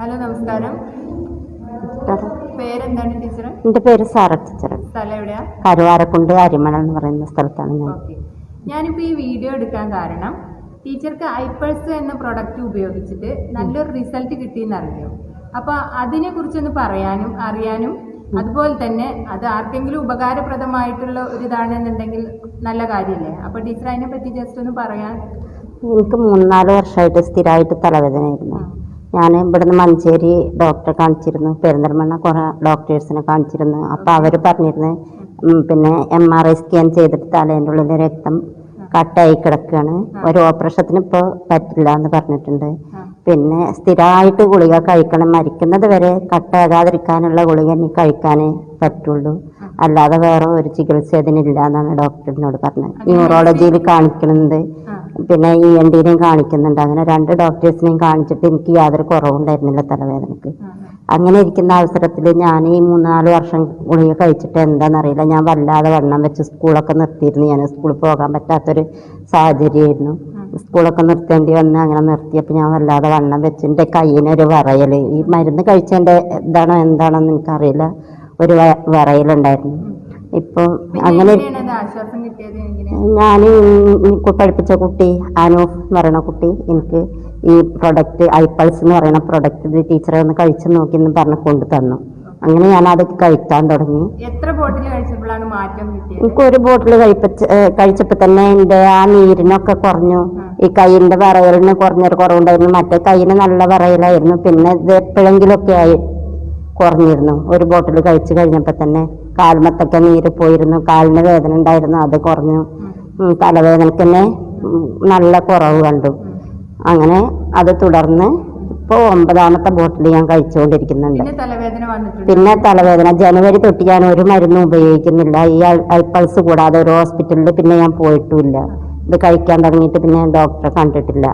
Hello നമസ്കാരം. പേരെന്താണ് teacher? എന്റെ പേര് സാറ ടീച്ചർ. സ്ഥലം എവിടെയാ? കരുവാരക്കുണ്ട് അരിമണ എന്ന് പറയുന്ന സ്ഥലത്താണ് ഞാൻ. ഞാനിപ്പോ ഈ വീഡിയോ എടുക്കാൻ കാരണം ടീച്ചർക്ക് ഐപ്പൾസ് എന്ന പ്രൊഡക്റ്റ് ഉപയോഗിച്ചിട്ട് നല്ലൊരു റിസൾട്ട് കിട്ടിയെന്ന് അറിഞ്ഞു അപ്പൊ അതിനെ കുറിച്ചൊന്ന് പറയാനും അറിയാനും അതുപോലെ തന്നെ അത് ആർക്കെങ്കിലും ഉപകാരപ്രദമായിട്ടുള്ള ഒരു ഇതാണെന്നുണ്ടെങ്കിൽ നല്ല കാര്യമല്ലേ? അപ്പൊ ടീച്ചർ അതിനെ പറ്റി ജസ്റ്റ് ഒന്ന് പറയാൻ എനിക്ക് മൂന്നാൽ വർഷമായിട്ട് സ്ഥിരമായിട്ട് തലവേദനയായിരുന്നു. ഞാൻ ഇവിടുന്ന് മഞ്ചേരി ഡോക്ടറെ കാണിച്ചിരുന്നു. പെരിന്തൽമണ്ണ കുറേ ഡോക്ടേഴ്സിനെ കാണിച്ചിരുന്നു. അപ്പോൾ അവർ പറഞ്ഞിരുന്നു പിന്നെ എം ആർ ഐ സ്കാൻ ചെയ്തിട്ട് തലേന്റെ ഉള്ളിൽ രക്തം കട്ടായി കിടക്കുകയാണ് ഒരു ഓപ്പറേഷത്തിന് ഇപ്പോൾ പറ്റില്ല എന്ന് പറഞ്ഞിട്ടുണ്ട്. പിന്നെ സ്ഥിരമായിട്ട് ഗുളിക കഴിക്കണം. മരിക്കുന്നത് വരെ കട്ടാകാതിരിക്കാനുള്ള ഗുളിക ഇനി കഴിക്കാനേ പറ്റുള്ളൂ. അല്ലാതെ വേറെ ഒരു ചികിത്സ അതിനില്ല എന്നാണ് ഡോക്ടറിനോട് പറഞ്ഞത്. ന്യൂറോളജിയിൽ കാണിക്കുന്നുണ്ട് പിന്നെ ഇ എൻ ഡിനെയും കാണിക്കുന്നുണ്ട്. അങ്ങനെ രണ്ട് ഡോക്ടേഴ്സിനെയും കാണിച്ചിട്ട് എനിക്ക് യാതൊരു കുറവുണ്ടായിരുന്നില്ല തലവേദനക്ക് അങ്ങനെ ഇരിക്കുന്ന അവസരത്തിൽ ഞാൻ ഈ മൂന്നാൽ വർഷം ഗുളിക കഴിച്ചിട്ട് എന്താണെന്നറിയില്ല ഞാൻ വല്ലാതെ വണ്ണം വെച്ച് സ്കൂളൊക്കെ നിർത്തിയിരുന്നു. ഞാൻ സ്കൂളിൽ പോകാൻ പറ്റാത്തൊരു സാഹചര്യമായിരുന്നു. സ്കൂളൊക്കെ നിർത്തേണ്ടി വന്ന് അങ്ങനെ നിർത്തിയപ്പോൾ ഞാൻ വല്ലാതെ വണ്ണം വെച്ച് എന്റെ കയ്യിനൊരു വിറയൽ ഈ മരുന്ന് കഴിച്ചതിന്റെ എന്താണോ എന്താണോ എന്ന് എനിക്കറിയില്ല. ഒരു വിറയലുണ്ടായിരുന്നു. ഇപ്പോൾ അങ്ങനെ ഞാൻ പഠിപ്പിച്ച കുട്ടി അനൂഫ് എന്ന് പറയുന്ന കുട്ടി എനിക്ക് ഈ പ്രൊഡക്റ്റ് ഐപ്പൾസ് എന്ന് പറയുന്ന പ്രൊഡക്റ്റ് ഇത് ടീച്ചറെ ഒന്ന് കഴിച്ചു നോക്കി എന്ന് പറഞ്ഞ് കൊണ്ടു തന്നു. അങ്ങനെ ഞാൻ അത് കഴിക്കാൻ തുടങ്ങി. എത്ര ബോട്ടിൽ കഴിച്ചപ്പോഴാണ് മാറ്റം എനിക്ക് ഒരു ബോട്ടിൽ കഴിപ്പിച്ച് കഴിച്ചപ്പോൾ തന്നെ എന്റെ ആ നീരിനൊക്കെ കുറഞ്ഞു. ഈ കൈയിന്റെ വിറയലിന് കുറഞ്ഞൊരു കുറവുണ്ടായിരുന്നു. മറ്റേ കൈയിന് നല്ല വിറയലായിരുന്നു. പിന്നെ ഇത് എപ്പോഴെങ്കിലുമൊക്കെ ആയി കുറഞ്ഞിരുന്നു. ഒരു ബോട്ടിൽ കഴിച്ചു കഴിഞ്ഞപ്പോൾ തന്നെ കാൽമത്തൊക്കെ നീര് പോയിരുന്നു. കാലിന് വേദന ഉണ്ടായിരുന്നു. അത് കുറഞ്ഞു. തലവേദനക്ക് തന്നെ നല്ല കുറവ് കണ്ടു. അങ്ങനെ അത് തുടർന്ന് ഇപ്പോൾ ഒമ്പതാമത്തെ ബോട്ടിൽ ഞാൻ കഴിച്ചുകൊണ്ടിരിക്കുന്നുണ്ട്. പിന്നെ തലവേദന ജനുവരി തൊട്ട് ഞാൻ ഒരു മരുന്നും ഉപയോഗിക്കുന്നില്ല. ഈ അൽപ്പൾസ് കൂടാതെ ഒരു ഹോസ്പിറ്റലിൽ പിന്നെ ഞാൻ പോയിട്ടുമില്ല. ഇത് കഴിക്കാൻ തുടങ്ങിയിട്ട് പിന്നെ ഡോക്ടറെ കണ്ടിട്ടില്ല.